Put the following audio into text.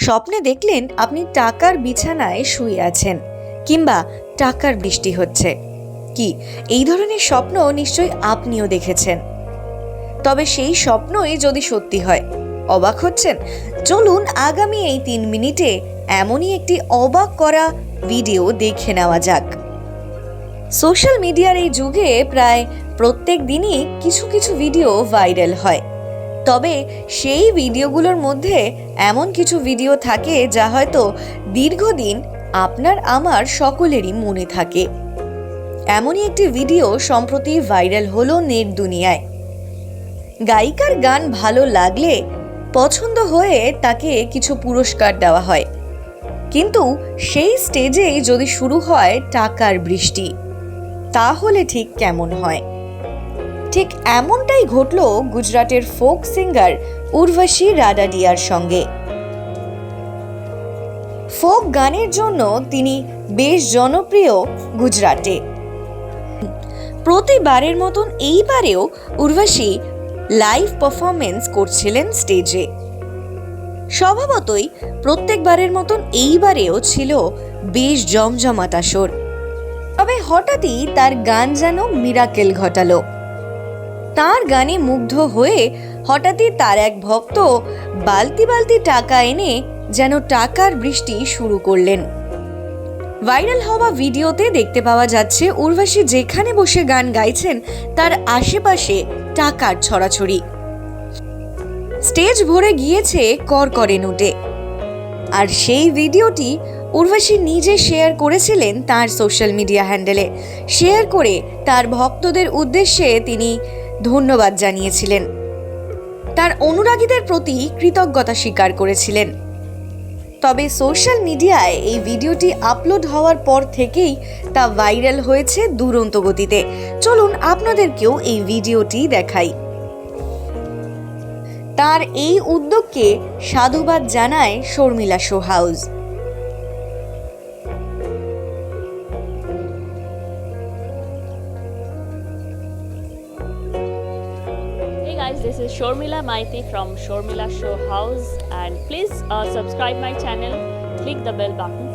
স্বপ্নে দেখলেন আপনি টাকার বিছানায় শুয়ে আছেন, কিংবা টাকার বৃষ্টি হচ্ছে। কি, এই ধরনের স্বপ্ন নিশ্চয়ই আপনিও দেখেছেন। তবে সেই স্বপ্নই যদি সত্যি হয়, অবাক হচ্ছেন? চলুন আগামী এই তিন মিনিটে এমনই একটি অবাক করা ভিডিও দেখে নেওয়া যাক। সোশ্যাল মিডিয়ার এই যুগে প্রায় প্রত্যেক দিনই কিছু কিছু ভিডিও ভাইরাল হয়। তবে সেই ভিডিওগুলোর মধ্যে এমন কিছু ভিডিও থাকে যা হয়তো দীর্ঘদিন আপনার আমার সকলেরই মনে থাকে। এমনই একটি ভিডিও সম্প্রতি ভাইরাল হলো নেট দুনিয়ায়। গায়িকার গান ভালো লাগলে পছন্দ হয়ে তাকে কিছু পুরস্কার দেওয়া হয়। কিন্তু সেই স্টেজেই যদি শুরু হয় টাকার বৃষ্টি, তাহলে ঠিক কেমন হয়? ঠিক এমনটাই ঘটল গুজরাটের ফোক সিঙ্গার উর্বশী রাডাডিয়ার সঙ্গে। ফোক গানের জন্য তিনি বেশ জনপ্রিয় গুজরাটে। প্রতিবারের মতন এইবারেও উর্বশী লাইভ পারফরমেন্স করছিলেন স্টেজে। স্বভাবতই প্রত্যেকবারের মতন এইবারেও ছিল বেশ জমজমাট আসর। তবে হঠাৎই তার গান যেন মিরাকেল ঘটালো। তার গানে মুগ্ধ হয়ে হঠাৎই তার এক ভক্ত বালতি বালতি টাকা এনে যেন টাকার বৃষ্টি শুরু করলেন। ভাইরাল হওয়া ভিডিওতে দেখতে পাওয়া যাচ্ছে, উর্বশী যেখানে বসে গান গাইছেন, তার আশেপাশে টাকার ছড়াছড়ি। স্টেজ ভরে গিয়েছে করকরে নোটে। আর সেই ভিডিওটি উর্বশী নিজে শেয়ার করেছিলেন তার সোশ্যাল মিডিয়া হ্যান্ডেলে। শেয়ার করে তার ভক্তদের উদ্দেশ্যে তিনি ধন্যবাদ জানিয়েছিলেন। তার অনুরাগীদের প্রতি কৃতজ্ঞতা স্বীকার করেছিলেন। তবে সোশ্যাল মিডিয়ায় এই ভিডিওটি আপলোড হওয়ার পর থেকেই তা ভাইরাল হয়েছে দুরন্ত গতিতে চলুন আপনাদেরকেও এই ভিডিওটি দেখাই। তার এই উদ্যোগকে সাধুবাদ জানায় Sharmila show house guys, this is Shormila Maiti from Shormila Show House. And please uh, subscribe my channel, click the bell button